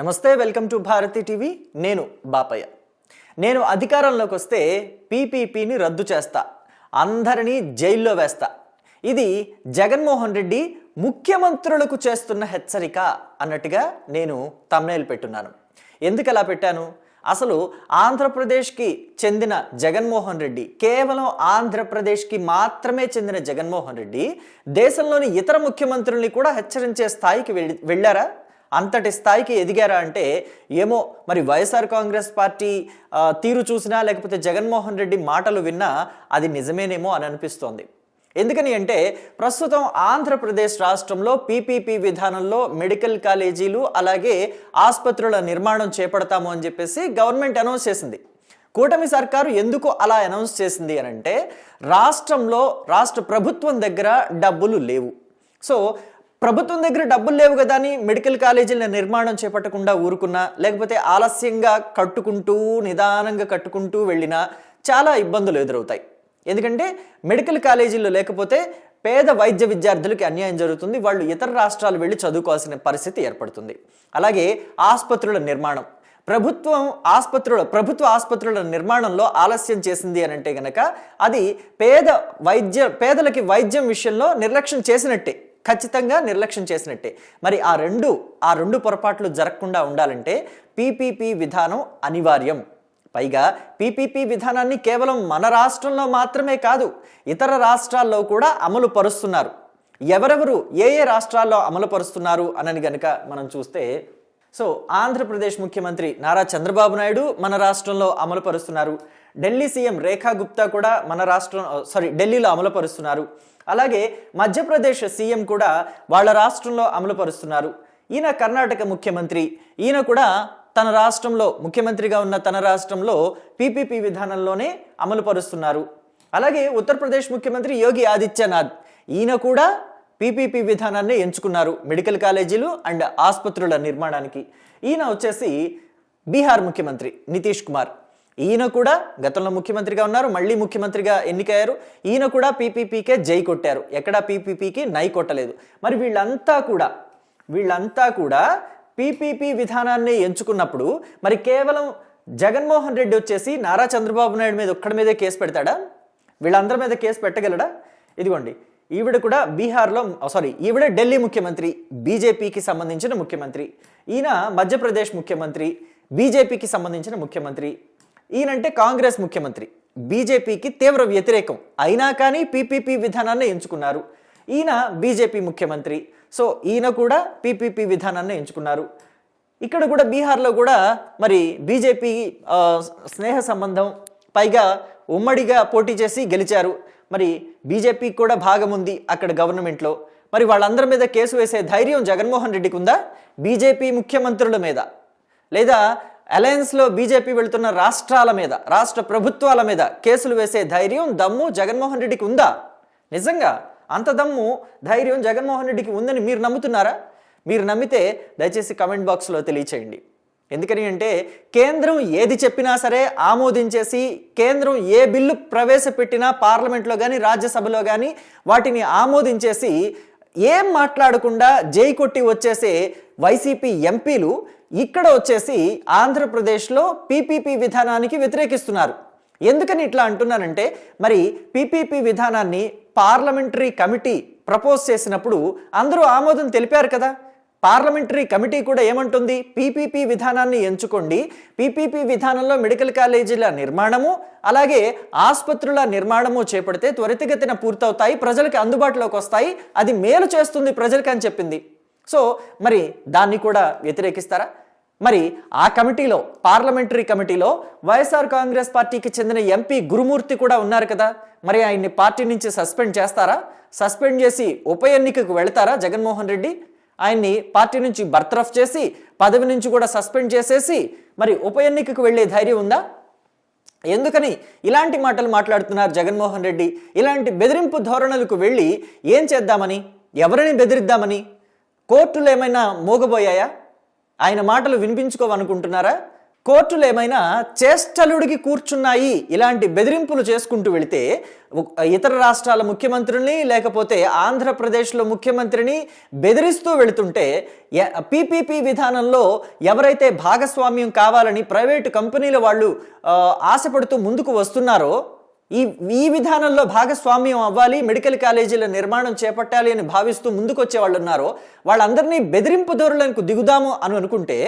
నమస్తే welcome to Bharati TV. నేను బాపయ్య. నేను అధికారంలోకి వస్తే పీపీపీని రద్దు చేస్తా. అందరినీ జైల్లో వేస్తా. ఇది జగన్మోహన్ రెడ్డి ముఖ్యమంత్రులకు చేస్తున్న హెచ్చరిక అన్నట్టుగా నేను తమ్నేలు పెట్టున్నాను. ఎందుకు అలా పెట్టాను? అసలు ఆంధ్రప్రదేశ్కి చెందిన జగన్మోహన్ రెడ్డి కేవలం ఆంధ్రప్రదేశ్కి మాత్రమే చెందిన జగన్మోహన్ రెడ్డి దేశంలోని ఇతర ముఖ్యమంత్రుల్ని కూడా హెచ్చరించే స్థాయికి వెళ్ళి వెళ్ళారా? అంతటి స్థాయికి ఎదిగారా అంటే ఏమో మరి వైఎస్ఆర్ కాంగ్రెస్ పార్టీ తీరు చూసినా లేకపోతే జగన్మోహన్ రెడ్డి మాటలు విన్నా అది నిజమేనేమో అని అనిపిస్తోంది. ఎందుకని అంటే ప్రస్తుతం ఆంధ్రప్రదేశ్ రాష్ట్రంలో పీపీపీ విధానంలో మెడికల్ కాలేజీలు అలాగే ఆసుపత్రుల నిర్మాణం చేపడతాము అని చెప్పేసి గవర్నమెంట్ అనౌన్స్ చేసింది. కూటమి సర్కారు ఎందుకు అలా అనౌన్స్ చేసింది అని అంటే రాష్ట్రంలో రాష్ట్ర ప్రభుత్వం దగ్గర డబ్బులు లేవు. సో ప్రభుత్వం దగ్గర డబ్బులు లేవు కదా అని మెడికల్ కాలేజీల నిర్మాణం చేపట్టకుండా ఊరుకున్నా లేకపోతే ఆలస్యంగా కట్టుకుంటూ నిదానంగా కట్టుకుంటూ వెళ్ళినా చాలా ఇబ్బందులు ఎదురవుతాయి. ఎందుకంటే మెడికల్ కాలేజీల్లో లేకపోతే పేద వైద్య విద్యార్థులకి అన్యాయం జరుగుతుంది వాళ్ళు ఇతర రాష్ట్రాలు వెళ్ళి చదువుకోవాల్సిన పరిస్థితి ఏర్పడుతుంది. అలాగే ఆసుపత్రుల నిర్మాణం. ప్రభుత్వం ఆసుపత్రుల ప్రభుత్వ ఆసుపత్రుల నిర్మాణంలో ఆలస్యం చేసింది అని అంటే గనక అది పేద వైద్య పేదలకి వైద్యం విషయంలో నిర్లక్ష్యం చేసినట్టే. ఖచ్చితంగా నిర్లక్ష్యం చేసినట్టే. మరి ఆ రెండు ఆ రెండు పొరపాట్లు జరగకుండా ఉండాలంటే పీపీపీ విధానం అనివార్యం. పైగా పీపీపీ విధానాన్ని కేవలం మన రాష్ట్రంలో మాత్రమే కాదు ఇతర రాష్ట్రాల్లో కూడా అమలు పరుస్తున్నారు. ఎవరెవరు ఏ ఏ రాష్ట్రాల్లో అమలు పరుస్తున్నారు అనని గనుక మనం చూస్తే సో ఆంధ్రప్రదేశ్ ముఖ్యమంత్రి నారా చంద్రబాబు నాయుడు మన రాష్ట్రంలో అమలు పరుస్తున్నారు. ఢిల్లీ సీఎం రేఖా గుప్తా కూడా మన రాష్ట్రం సారీ ఢిల్లీలో అమలు పరుస్తున్నారు. అలాగే మధ్యప్రదేశ్ సీఎం కూడా వాళ్ళ రాష్ట్రంలో అమలు పరుస్తున్నారు ఈయన కర్ణాటక ముఖ్యమంత్రి. ఈయన కూడా తన రాష్ట్రంలో ముఖ్యమంత్రిగా ఉన్న తన రాష్ట్రంలో పీపీపీ విధానంలోనే అమలు పరుస్తున్నారు అలాగే ఉత్తరప్రదేశ్ ముఖ్యమంత్రి యోగి ఆదిత్యనాథ్. ఈయన కూడా పీపీపీ విధానాన్ని ఎంచుకున్నారు మెడికల్ కాలేజీలు అండ్ ఆసుపత్రుల నిర్మాణానికి. ఈయన వచ్చేసి బీహార్ ముఖ్యమంత్రి నితీష్ కుమార్. ఈయన కూడా గతంలో ముఖ్యమంత్రిగా ఉన్నారు మళ్ళీ ముఖ్యమంత్రిగా ఎన్నికయ్యారు. ఈయన కూడా పీపీపీకే జై కొట్టారు. ఎక్కడా పీపీపీకి నై కొట్టలేదు. మరి వీళ్ళంతా కూడా వీళ్ళంతా కూడా పీపీపీ విధానాన్ని ఎంచుకున్నప్పుడు మరి కేవలం జగన్మోహన్ రెడ్డి వచ్చేసి నారా చంద్రబాబు నాయుడు మీద ఒక్కడి మీదే కేసు పెడతాడా? వీళ్ళందరి మీద కేసు పెట్టగలడా? ఇదిగోండి ఈవిడ కూడా బీహార్లో సారీ ఈవిడ ఢిల్లీ ముఖ్యమంత్రి బీజేపీకి సంబంధించిన ముఖ్యమంత్రి. ఈయన మధ్యప్రదేశ్ ముఖ్యమంత్రి బీజేపీకి సంబంధించిన ముఖ్యమంత్రి. ఈయనంటే కాంగ్రెస్ ముఖ్యమంత్రి. బీజేపీకి తీవ్ర వ్యతిరేకం. అయినా కానీ పీపీపీ విధానాన్ని ఎంచుకున్నారు. ఈయన బీజేపీ ముఖ్యమంత్రి. సో ఈయన కూడా పీపీపీ విధానాన్ని ఎంచుకున్నారు. ఇక్కడ కూడా బీహార్లో కూడా మరి బీజేపీ స్నేహ సంబంధం పైగా ఉమ్మడిగా పోటీ చేసి గెలిచారు. మరి బీజేపీకి కూడా భాగం ఉంది అక్కడ గవర్నమెంట్లో. మరి వాళ్ళందరి మీద కేసు వేసే ధైర్యం జగన్మోహన్ రెడ్డికి ఉందా? బీజేపీ ముఖ్యమంత్రుల మీద. లేదా అలయన్స్లో బీజేపీ వెళుతున్న రాష్ట్రాల మీద రాష్ట్ర ప్రభుత్వాల మీద కేసులు వేసే ధైర్యం దమ్ము జగన్మోహన్ రెడ్డికి ఉందా? నిజంగా అంత దమ్ము ధైర్యం జగన్మోహన్ రెడ్డికి ఉందని మీరు నమ్ముతున్నారా? మీరు నమ్మితే దయచేసి కమెంట్ బాక్స్లో తెలియచేయండి. ఎందుకని అంటే కేంద్రం ఏది చెప్పినా సరే ఆమోదించేసి కేంద్రం ఏ బిల్లు ప్రవేశపెట్టినా పార్లమెంట్లో కానీ రాజ్యసభలో కానీ వాటిని ఆమోదించేసి ఏం మాట్లాడకుండా జై కొట్టి వచ్చేసే వైసీపీ ఎంపీలు ఇక్కడ వచ్చేసి ఆంధ్రప్రదేశ్లో పీపీపీ విధానానికి వ్యతిరేకిస్తున్నారు. ఎందుకని ఇట్లా అంటున్నానంటే మరి పీపీపీ విధానాన్ని పార్లమెంటరీ కమిటీ ప్రపోజ్ చేసినప్పుడు అందరూ ఆమోదం తెలిపారు కదా. పార్లమెంటరీ కమిటీ కూడా ఏమంటుంది? పీపీపీ విధానాన్ని ఎంచుకోండి. పీపీపీ విధానంలో మెడికల్ కాలేజీల నిర్మాణము అలాగే ఆసుపత్రుల నిర్మాణము చేపడితే త్వరితగతిన పూర్తవుతాయి ప్రజలకి అందుబాటులోకి వస్తాయి అది మేలు చేస్తుంది ప్రజలకు అని చెప్పింది. సో మరి దాన్ని కూడా వ్యతిరేకిస్తారా? మరి ఆ కమిటీలో పార్లమెంటరీ కమిటీలో వైఎస్ఆర్ కాంగ్రెస్ పార్టీకి చెందిన ఎంపీ గురుమూర్తి కూడా ఉన్నారు కదా. మరి ఆయన్ని పార్టీ నుంచి సస్పెండ్ చేస్తారా? సస్పెండ్ చేసి ఉప ఎన్నికకు వెళతారా జగన్మోహన్ రెడ్డి? ఆయన్ని పార్టీ నుంచి బర్తరఫ్ చేసి పదవి నుంచి కూడా సస్పెండ్ చేసేసి మరి ఉప ఎన్నికకు వెళ్ళే ధైర్యం ఉందా? ఎందుకని ఇలాంటి మాటలు మాట్లాడుతున్నారు జగన్మోహన్ రెడ్డి? ఇలాంటి బెదిరింపు ధోరణులకు వెళ్ళి ఏం చేద్దామని ఎవరిని బెదిరిద్దామని? కోర్టులు ఏమైనా మోగబోయాయా? ఆయన మాటలు వినిపించుకోవనుకుంటున్నారా? కోర్టులు ఏమైనా చేష్టలుడికి కూర్చున్నాయి ఇలాంటి బెదిరింపులు చేసుకుంటూ వెళితే ఇతర రాష్ట్రాల ముఖ్యమంత్రిని లేకపోతే ఆంధ్రప్రదేశ్లో ముఖ్యమంత్రిని బెదిరిస్తూ వెళుతుంటే పీపీపీ విధానంలో ఎవరైతే భాగస్వామ్యం కావాలని ప్రైవేటు కంపెనీల వాళ్ళు ఆశపడుతూ ముందుకు వస్తున్నారో ఈ ఈ విధానంలో భాగస్వామ్యం అవ్వాలి మెడికల్ కాలేజీల నిర్మాణం చేపట్టాలి అని భావిస్తూ ముందుకొచ్చే వాళ్ళు ఉన్నారో వాళ్ళందరినీ బెదిరింపు ధోరణులకు దిగుదాము అని అనుకుంటే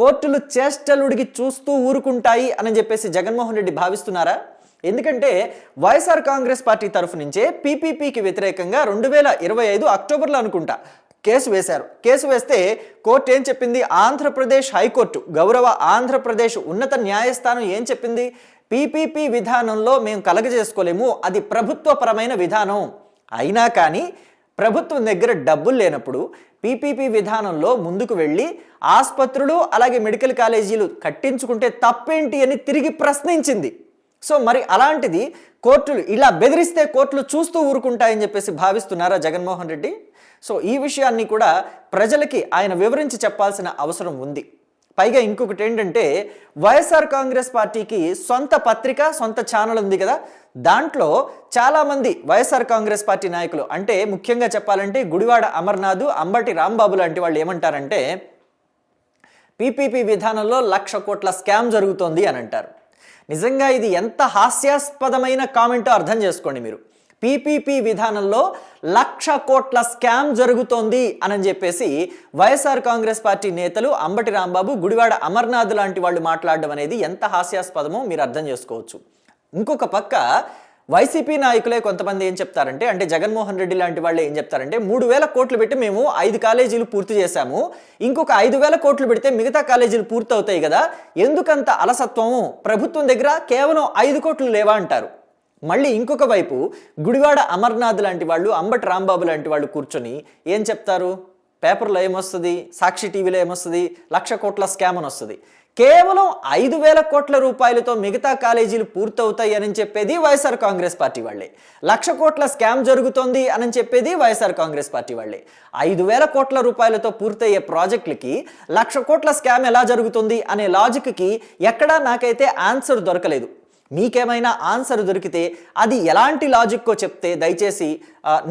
కోర్టులు చేష్టలుడికి చూస్తూ ఊరుకుంటాయి అని చెప్పేసి జగన్మోహన్ రెడ్డి భావిస్తున్నారా? ఎందుకంటే వైఎస్ఆర్ కాంగ్రెస్ పార్టీ తరఫు నుంచే పీపీపీకి వ్యతిరేకంగా రెండు వేల ఇరవై ఐదు అక్టోబర్లో అనుకుంటా కేసు వేశారు. కేసు వేస్తే కోర్టు ఏం చెప్పింది? ఆంధ్రప్రదేశ్ హైకోర్టు. గౌరవ ఆంధ్రప్రదేశ్ ఉన్నత న్యాయస్థానం ఏం చెప్పింది? పీపీపీ విధానంలో మేము కలగజేసుకోలేము. అది ప్రభుత్వపరమైన విధానం. అయినా కానీ ప్రభుత్వం దగ్గర డబ్బులు లేనప్పుడు పీపీపీ విధానంలో ముందుకు వెళ్ళి ఆసుపత్రులు అలాగే మెడికల్ కాలేజీలు కట్టించుకుంటే తప్పేంటి అని తిరిగి ప్రశ్నించింది. సో మరి అలాంటిది కోర్టులు ఇలా బెదిరిస్తే కోర్టులు చూస్తూ ఊరుకుంటాయని చెప్పేసి భావిస్తున్నారా జగన్మోహన్ రెడ్డి? సో ఈ విషయాన్ని కూడా ప్రజలకి ఆయన వివరించి చెప్పాల్సిన అవసరం ఉంది. పైగా ఇంకొకటి ఏంటంటే వైఎస్ఆర్ కాంగ్రెస్ పార్టీకి సొంత పత్రిక సొంత ఛానల్ ఉంది కదా. దాంట్లో చాలామంది వైఎస్ఆర్ కాంగ్రెస్ పార్టీ నాయకులు అంటే ముఖ్యంగా చెప్పాలంటే గుడివాడ అమర్నాథ్ అంబటి రాంబాబు లాంటి వాళ్ళు ఏమంటారంటే పీపీపీ విధానంలో లక్ష కోట్ల స్కామ్ జరుగుతోంది అని అంటారు. నిజంగా ఇది ఎంత హాస్యాస్పదమైన కామెంటో అర్థం చేసుకోండి మీరు. పీపీపీ విధానంలో లక్ష కోట్ల స్కామ్ జరుగుతోంది అని చెప్పేసి వైఎస్ఆర్ కాంగ్రెస్ పార్టీ నేతలు అంబటి రాంబాబు గుడివాడ అమర్నాథ్ లాంటి వాళ్ళు మాట్లాడడం అనేది ఎంత హాస్యాస్పదమో మీరు అర్థం చేసుకోవచ్చు. ఇంకొక పక్క వైసీపీ నాయకులే కొంతమంది ఏం చెప్తారంటే అంటే జగన్మోహన్ రెడ్డి లాంటి వాళ్ళు ఏం చెప్తారంటే మూడు వేల కోట్లు పెట్టి మేము ఐదు కాలేజీలు పూర్తి చేశాము. ఇంకొక ఐదు వేల కోట్లు పెడితే మిగతా కాలేజీలు పూర్తవుతాయి కదా. ఎందుకంత అలసత్వము? ప్రభుత్వం దగ్గర కేవలం ఐదు కోట్లు లేవా అంటారు. మళ్ళీ ఇంకొక వైపు గుడివాడ అమర్నాథ్ లాంటి వాళ్ళు అంబటి రాంబాబు లాంటి వాళ్ళు కూర్చొని ఏం చెప్తారు? పేపర్లో ఏమొస్తుంది? సాక్షి టీవీలో ఏమొస్తుంది? లక్ష కోట్ల స్కామ్ అని వస్తుంది. కేవలం ఐదు వేల కోట్ల రూపాయలతో మిగతా కాలేజీలు పూర్తవుతాయి అని చెప్పేది వైఎస్ఆర్ కాంగ్రెస్ పార్టీ వాళ్ళే. లక్ష కోట్ల స్కామ్ జరుగుతోంది అని చెప్పేది వైఎస్ఆర్ కాంగ్రెస్ పార్టీ వాళ్ళే. ఐదు వేల కోట్ల రూపాయలతో పూర్తయ్యే ప్రాజెక్టులకి లక్ష కోట్ల స్కామ్ ఎలా జరుగుతుంది అనే లాజిక్కి ఎక్కడా నాకైతే ఆన్సర్ దొరకలేదు. మీకేమైనా ఆన్సర్ దొరికితే అది ఎలాంటి లాజిక్కో చెప్తే దయచేసి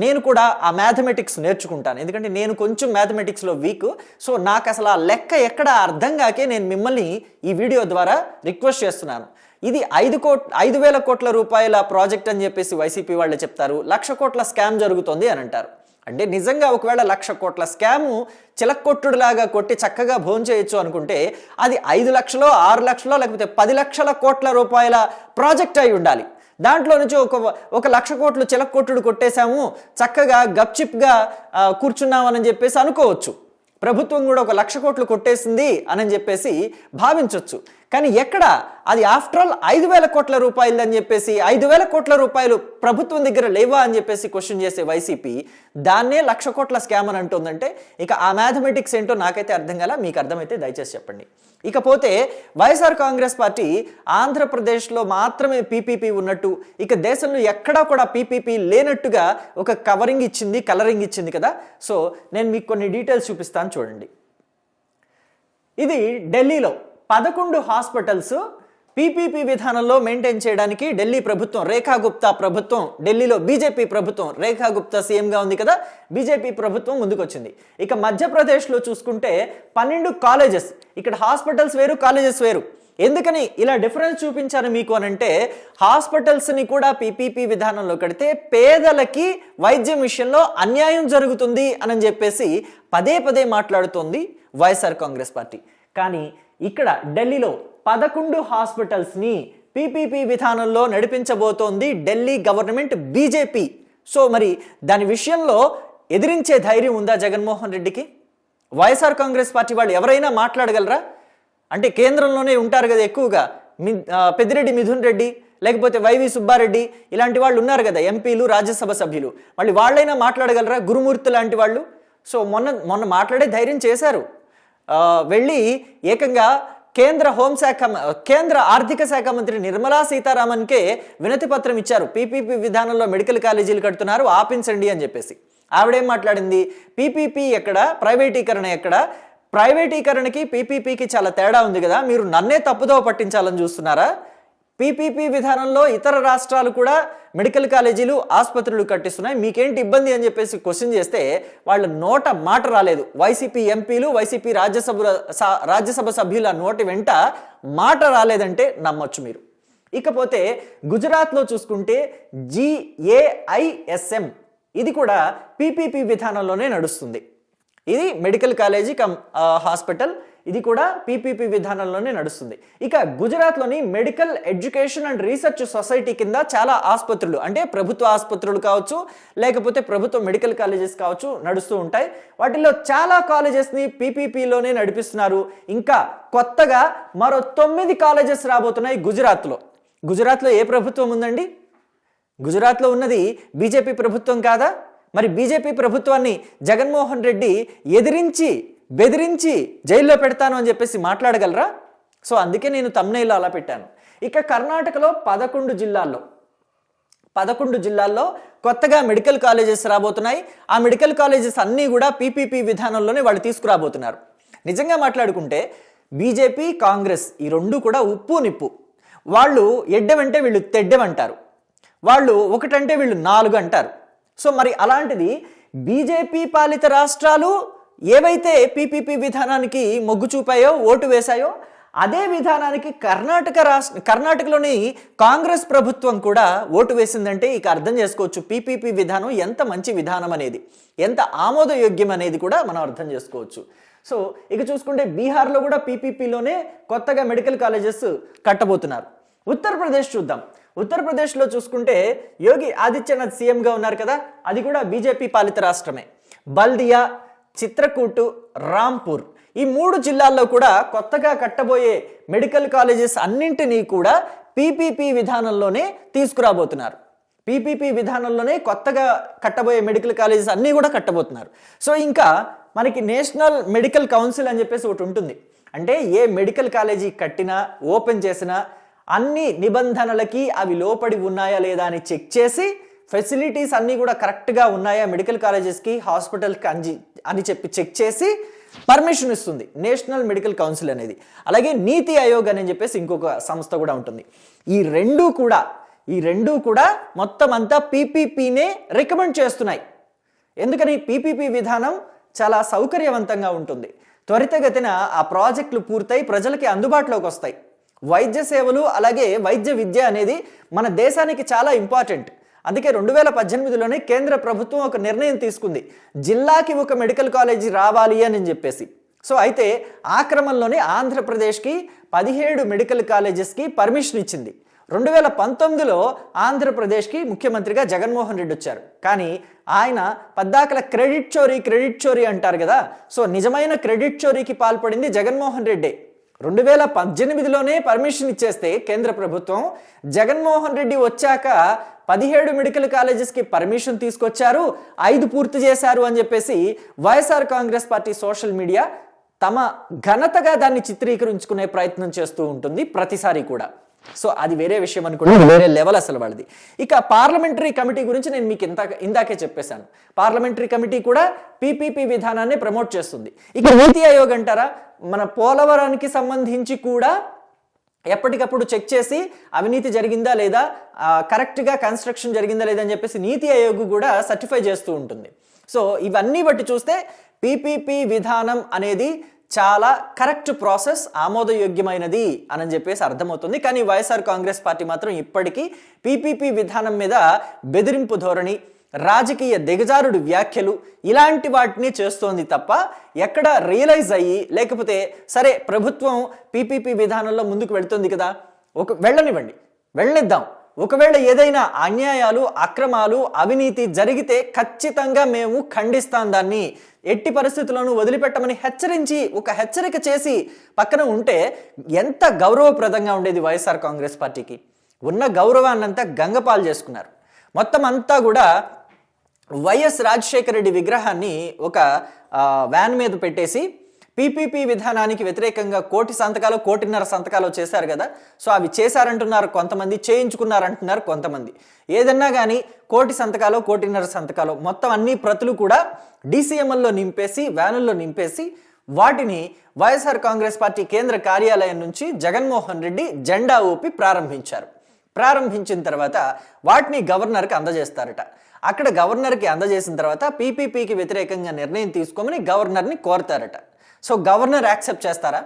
నేను కూడా ఆ మ్యాథమెటిక్స్ నేర్చుకుంటాను. ఎందుకంటే నేను కొంచెం మ్యాథమెటిక్స్లో వీక్. సో నాకు అసలు ఆ లెక్క ఎక్కడ అర్థం కాకే నేను మిమ్మల్ని ఈ వీడియో ద్వారా రిక్వెస్ట్ చేస్తున్నాను. ఇది ఐదు కోట్ ఐదు వేల కోట్ల రూపాయల ప్రాజెక్ట్ అని చెప్పేసి వైసీపీ వాళ్ళు చెప్తారు. లక్ష కోట్ల స్కామ్ జరుగుతోంది అని అంటారు. అంటే నిజంగా ఒకవేళ లక్ష కోట్ల స్కాము చిలక్కొట్టుడులాగా కొట్టి చక్కగా భోంచేయచ్చు అనుకుంటే అది ఐదు లక్షలో ఆరు లక్షలో లేకపోతే పది లక్షల కోట్ల రూపాయల ప్రాజెక్ట్ అయి ఉండాలి. దాంట్లో నుంచి ఒక ఒక లక్ష కోట్లు చిలక్కొట్టుడు కొట్టేశాము చక్కగా గప్చిప్గా కూర్చున్నామని చెప్పేసి అనుకోవచ్చు. ప్రభుత్వం కూడా ఒక లక్ష కోట్లు కొట్టేసింది అని చెప్పేసి భావించవచ్చు కానీ ఎక్కడ? అది ఆఫ్టర్ ఆల్ ఐదు వేల కోట్ల రూపాయలు అని చెప్పేసి ఐదు వేల కోట్ల రూపాయలు ప్రభుత్వం దగ్గర లేవా అని చెప్పేసి క్వశ్చన్ చేసే వైసీపీ దాన్నే లక్ష కోట్ల స్కామ్ అని అంటుందంటే ఇక ఆ మ్యాథమెటిక్స్ ఏంటో నాకైతే అర్థం కాల మీకు అర్థమైతే దయచేసి చెప్పండి. ఇకపోతే వైఎస్ఆర్ కాంగ్రెస్ పార్టీ ఆంధ్రప్రదేశ్లో మాత్రమే పీపీపీ ఉన్నట్టు ఇక దేశంలో ఎక్కడా కూడా పీపీపీ లేనట్టుగా ఒక కవరింగ్ ఇచ్చింది కలరింగ్ ఇచ్చింది కదా. సో నేను మీకు కొన్ని డీటెయిల్స్ చూపిస్తాను చూడండి. ఇది ఢిల్లీలో. పదకొండు హాస్పిటల్స్ పీపీపీ విధానంలో మెయింటైన్ చేయడానికి ఢిల్లీ ప్రభుత్వం రేఖా గుప్తా ప్రభుత్వం ఢిల్లీలో బీజేపీ ప్రభుత్వం రేఖా గుప్తా సీఎంగా ఉంది కదా బీజేపీ ప్రభుత్వం ముందుకొచ్చింది. ఇక మధ్యప్రదేశ్లో చూసుకుంటే పన్నెండు కాలేజెస్ ఇక్కడ హాస్పిటల్స్ వేరు కాలేజెస్ వేరు. ఎందుకని ఇలా డిఫరెన్స్ చూపించాను మీకు అని అంటే హాస్పిటల్స్ని కూడా పీపీపీ విధానంలో కడితే పేదలకి వైద్యం విషయంలో అన్యాయం జరుగుతుంది అని చెప్పేసి పదే పదే మాట్లాడుతోంది వైఎస్ఆర్ కాంగ్రెస్ పార్టీ. కానీ ఇక్కడ ఢిల్లీలో పదకొండు హాస్పిటల్స్ని పీపీపీ విధానంలో నడిపించబోతోంది ఢిల్లీ గవర్నమెంట్ బీజేపీ. సో మరి దాని విషయంలో ఎదిరించే ధైర్యం ఉందా జగన్మోహన్ రెడ్డికి? వైఎస్ఆర్ కాంగ్రెస్ పార్టీ వాళ్ళు ఎవరైనా మాట్లాడగలరా? అంటే కేంద్రంలోనే ఉంటారు కదా ఎక్కువగా మి పెద్దిరెడ్డి మిథున్ రెడ్డి లేకపోతే వైవి సుబ్బారెడ్డి ఇలాంటి వాళ్ళు ఉన్నారు కదా ఎంపీలు రాజ్యసభ సభ్యులు. మళ్ళీ వాళ్ళైనా మాట్లాడగలరా గురుమూర్తి లాంటి వాళ్ళు? సో మొన్న మొన్న మాట్లాడే ధైర్యం చేశారు. వెళ్ళి ఏకంగా కేంద్ర హోంశాఖ కేంద్ర ఆర్థిక శాఖ మంత్రి నిర్మలా సీతారామన్కే వినతి పత్రం ఇచ్చారు. పీపీపీ విధానంలో మెడికల్ కాలేజీలు కడుతున్నారు. ఆపించండి అని చెప్పేసి. ఆవిడేం మాట్లాడింది? పీపీపీ ఎక్కడ? ప్రైవేటీకరణ ఎక్కడ? ప్రైవేటీకరణకి పీపీపీకి చాలా తేడా ఉంది కదా. మీరు నన్నే తప్పుదో పట్టించాలని చూస్తున్నారా? పీపీపీ విధానంలో ఇతర రాష్ట్రాలు కూడా మెడికల్ కాలేజీలు ఆసుపత్రులు కట్టిస్తున్నాయి. మీకేంటి ఇబ్బంది అని చెప్పేసి క్వశ్చన్ చేస్తే వాళ్ళ నోట మాట రాలేదు. వైసీపీ ఎంపీలు వైసీపీ రాజ్యసభ స- రాజ్యసభ సభ్యుల నోటి వెంట మాట రాలేదంటే నమ్మొచ్చు మీరు. ఇకపోతే గుజరాత్లో చూసుకుంటే జిఏఐఎస్ఎం ఇది కూడా పీపీపీ విధానంలోనే నడుస్తుంది. ఇది మెడికల్ కాలేజీ కమ్ హాస్పిటల్. ఇది కూడా పీపీపీ విధానంలోనే నడుస్తుంది. ఇక గుజరాత్లోని medical education and research society కింద చాలా ఆసుపత్రులు అంటే ప్రభుత్వ ఆసుపత్రులు కావచ్చు లేకపోతే ప్రభుత్వ మెడికల్ కాలేజెస్ కావచ్చు నడుస్తూ ఉంటాయి. వాటిల్లో చాలా కాలేజెస్ని పీపీపీలోనే నడిపిస్తున్నారు. ఇంకా కొత్తగా మరో తొమ్మిది కాలేజెస్ రాబోతున్నాయి గుజరాత్లో. గుజరాత్లో ఏ ప్రభుత్వం ఉందండి? గుజరాత్లో ఉన్నది బీజేపీ ప్రభుత్వం కాదా? మరి బీజేపీ ప్రభుత్వాన్ని జగన్మోహన్ రెడ్డి ఎదిరించి బెదిరించి జైల్లో పెడతాను అని చెప్పేసి మాట్లాడగలరా? సో అందుకే నేను తమ్నైలో అలా పెట్టాను. ఇక కర్ణాటకలో పదకొండు జిల్లాల్లో పదకొండు జిల్లాల్లో కొత్తగా మెడికల్ కాలేజెస్ రాబోతున్నాయి. ఆ మెడికల్ కాలేజెస్ అన్నీ కూడా పీపీపీ విధానంలోనే వాళ్ళు తీసుకురాబోతున్నారు. నిజంగా మాట్లాడుకుంటే బీజేపీ కాంగ్రెస్ ఈ రెండు కూడా ఉప్పు నిప్పు. వాళ్ళు ఎడ్డమంటే వీళ్ళు తెడ్డమంటారు వాళ్ళు ఒకటంటే వీళ్ళు నాలుగు అంటారు సో మరి అలాంటిది బీజేపీ పాలిత రాష్ట్రాలు ఏవైతే పీపీపీ విధానానికి మొగ్గు చూపాయో ఓటు వేశాయో అదే విధానానికి కర్ణాటక రాష్ట్ర కర్ణాటకలోని కాంగ్రెస్ ప్రభుత్వం కూడా ఓటు వేసిందంటే ఇక అర్థం చేసుకోవచ్చు. పీపీపీ విధానం ఎంత మంచి విధానం అనేది ఎంత ఆమోదయోగ్యం అనేది కూడా మనం అర్థం చేసుకోవచ్చు. సో ఇక చూసుకుంటే బీహార్లో కూడా పీపీపీలోనే కొత్తగా మెడికల్ కాలేజెస్ కట్టబోతున్నారు. ఉత్తరప్రదేశ్ చూద్దాం. ఉత్తరప్రదేశ్లో చూసుకుంటే యోగి ఆదిత్యనాథ్ సీఎంగా ఉన్నారు కదా అది కూడా బీజేపీ పాలిత రాష్ట్రమే. బల్దియా చిత్రకూటు రాంపూర్. ఈ మూడు జిల్లాల్లో కూడా కొత్తగా కట్టబోయే మెడికల్ కాలేజెస్ అన్నింటినీ కూడా పీపీపీ విధానంలోనే తీసుకురాబోతున్నారు. పీపీపీ విధానంలోనే కొత్తగా కట్టబోయే మెడికల్ కాలేజెస్ అన్నీ కూడా కట్టబోతున్నారు. సో ఇంకా మనకి నేషనల్ మెడికల్ కౌన్సిల్ అని చెప్పేసి ఒకటి ఉంటుంది. అంటే ఏ మెడికల్ కాలేజీ కట్టినా ఓపెన్ చేసినా అన్ని నిబంధనలకి అవి లోపడి ఉన్నాయా లేదా అని చెక్ చేసి ఫెసిలిటీస్ అన్నీ కూడా కరెక్ట్గా ఉన్నాయా? మెడికల్ కాలేజెస్కి హాస్పిటల్కి అంజి అని చెప్పి చెక్ చేసి పర్మిషన్ ఇస్తుంది. నేషనల్ మెడికల్ కౌన్సిల్ అనేది. అలాగే నీతి ఆయోగ్ అని చెప్పేసి ఇంకొక సంస్థ కూడా ఉంటుంది. ఈ రెండు కూడా ఈ రెండు కూడా మొత్తం అంతా పీపీపీనే రికమెండ్ చేస్తున్నాయి. ఎందుకని? పీపీపీ విధానం చాలా సౌకర్యవంతంగా ఉంటుంది. త్వరితగతిన ఆ ప్రాజెక్టులు పూర్తయి ప్రజలకి అందుబాటులోకి వస్తాయి. వైద్య సేవలు అలాగే వైద్య విద్య అనేది మన దేశానికి చాలా ఇంపార్టెంట్. అందుకే రెండు వేల పద్దెనిమిదిలోనే కేంద్ర ప్రభుత్వం ఒక నిర్ణయం తీసుకుంది. జిల్లాకి ఒక మెడికల్ కాలేజీ రావాలి అని చెప్పేసి. సో అయితే ఆ క్రమంలోనే ఆంధ్రప్రదేశ్కి పదిహేడు మెడికల్ కాలేజెస్కి పర్మిషన్ ఇచ్చింది. రెండు వేల పంతొమ్మిదిలో ఆంధ్రప్రదేశ్కి ముఖ్యమంత్రిగా జగన్మోహన్ రెడ్డి వచ్చారు. కానీ ఆయన పద్దాకల క్రెడిట్ చోరీ క్రెడిట్ చోరీ అంటారు కదా. సో నిజమైన క్రెడిట్ చోరీకి పాల్పడింది జగన్మోహన్ రెడ్డి. రెండు వేల పద్దెనిమిదిలోనే పర్మిషన్ ఇచ్చేస్తే కేంద్ర ప్రభుత్వం జగన్మోహన్ రెడ్డి వచ్చాక పదిహేడు మెడికల్ కాలేజెస్కి పర్మిషన్ తీసుకొచ్చారు ఐదు పూర్తి చేశారు అని చెప్పేసి YSR Congress party social media తమ ఘనతగా దాన్ని చిత్రీకరించుకునే ప్రయత్నం చేస్తూ ఉంటుంది ప్రతిసారి కూడా. సో అది వేరే విషయం అనుకుంటే వేరే లెవెల్ అసలు వాళ్ళది. ఇక పార్లమెంటరీ కమిటీ గురించి నేను మీకు ఇంత ఇందాకే చెప్పేశాను. పార్లమెంటరీ కమిటీ కూడా పీపీపీ విధానాన్ని ప్రమోట్ చేస్తుంది. ఇక నీతి ఆయోగ్ అంటారా? మన పోలవరానికి సంబంధించి కూడా ఎప్పటికప్పుడు చెక్ చేసి అవినీతి జరిగిందా లేదా కరెక్ట్గా కన్స్ట్రక్షన్ జరిగిందా లేదా అని చెప్పేసి నీతి ఆయోగ్ కూడా సర్టిఫై చేస్తూ ఉంటుంది. సో ఇవన్నీ బట్టి చూస్తే పీపీపీ విధానం అనేది చాలా కరెక్ట్ ప్రాసెస్ ఆమోదయోగ్యమైనది అని చెప్పేసి అర్థమవుతుంది. కానీ వైఎస్ఆర్ కాంగ్రెస్ పార్టీ మాత్రం ఇప్పటికీ పీపీపీ విధానం మీద బెదిరింపు ధోరణి రాజకీయ దిగజారుడు వ్యాఖ్యలు ఇలాంటి వాటిని చేస్తోంది తప్ప ఎక్కడ రియలైజ్ అయ్యి లేకపోతే సరే ప్రభుత్వం పీపీపీ విధానంలో ముందుకు వెళుతుంది కదా ఒక వెళ్ళనివ్వండి వెళ్ళనిద్దాం ఒకవేళ ఏదైనా అన్యాయాలు అక్రమాలు అవినీతి జరిగితే ఖచ్చితంగా మేము ఖండిస్తాం దాన్ని. ఎట్టి పరిస్థితులను వదిలిపెట్టమని హెచ్చరించి ఒక హెచ్చరిక చేసి పక్కన ఉంటే ఎంత గౌరవప్రదంగా ఉండేది వైఎస్ఆర్ కాంగ్రెస్ పార్టీకి. ఉన్న గౌరవాన్నంతా గంగపాలు చేసుకున్నారు. మొత్తం అంతా కూడా వైఎస్ రాజశేఖర రెడ్డి విగ్రహాన్ని ఒక వ్యాన్ మీద పెట్టేసి పీపీపీ విధానానికి వ్యతిరేకంగా కోటి సంతకాలు కోటిన్నర సంతకాలు చేశారు కదా. సో అవి చేశారంటున్నారు కొంతమంది చేయించుకున్నారంటున్నారు కొంతమంది. ఏదన్నా కానీ కోటి సంతకాలు కోటిన్నర సంతకాలు మొత్తం అన్ని ప్రతులు కూడా డీసీఎంఎల్లో నింపేసి వ్యానుల్లో నింపేసి వాటిని వైఎస్ఆర్ కాంగ్రెస్ పార్టీ కేంద్ర కార్యాలయం నుంచి జగన్మోహన్ రెడ్డి జెండా ఊపి ప్రారంభించారు. ప్రారంభించిన తర్వాత వాటిని గవర్నర్కి అందజేస్తారట. అక్కడ గవర్నర్కి అందజేసిన తర్వాత పీపీపీకి వ్యతిరేకంగా నిర్ణయం తీసుకోమని గవర్నర్ని కోరతారట. సో గవర్నర్ యాక్సెప్ట్ చేస్తారా?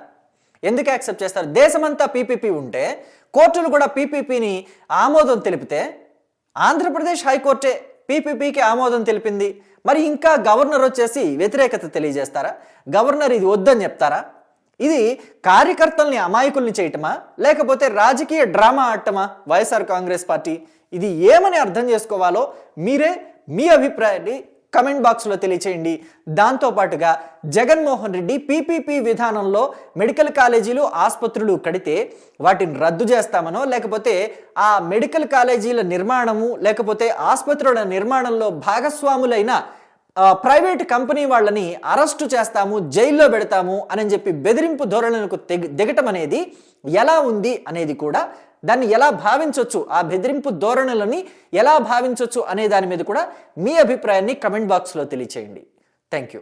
ఎందుకు యాక్సెప్ట్ చేస్తారు? దేశమంతా పీపీపీ ఉంటే కోర్టులు కూడా పీపీపీని ఆమోదం తెలిపితే ఆంధ్రప్రదేశ్ హైకోర్టే పీపీపీకి ఆమోదం తెలిపింది. మరి ఇంకా గవర్నర్ వచ్చేసి వ్యతిరేకత తెలియజేస్తారా? గవర్నర్ ఇది వద్దని చెప్తారా? ఇది కార్యకర్తల్ని అమాయకుల్ని చేయటమా? లేకపోతే రాజకీయ డ్రామా ఆడటమా? వైఎస్ఆర్ కాంగ్రెస్ పార్టీ ఇది ఏమని అర్థం చేసుకోవాలో మీరే మీ అభిప్రాయాన్ని కమెంట్ బాక్స్లో తెలియచేయండి. దాంతోపాటుగా జగన్మోహన్ రెడ్డి పీపీపీ విధానంలో మెడికల్ కాలేజీలు ఆసుపత్రులు కడితే వాటిని రద్దు చేస్తామనో లేకపోతే ఆ మెడికల్ కాలేజీల నిర్మాణము లేకపోతే ఆసుపత్రుల నిర్మాణంలో భాగస్వాములైన ప్రైవేట్ కంపెనీ వాళ్ళని అరెస్టు చేస్తాము జైల్లో పెడతాము అని చెప్పి బెదిరింపు ధోరణులకు దిగటం అనేది ఎలా ఉంది అనేది కూడా దాన్ని ఎలా భావించవచ్చు ఆ బెదిరింపు ధోరణులని ఎలా భావించవచ్చు అనే దాని మీద కూడా మీ అభిప్రాయాన్ని కమెంట్ బాక్స్లో తెలియచేయండి. Thank you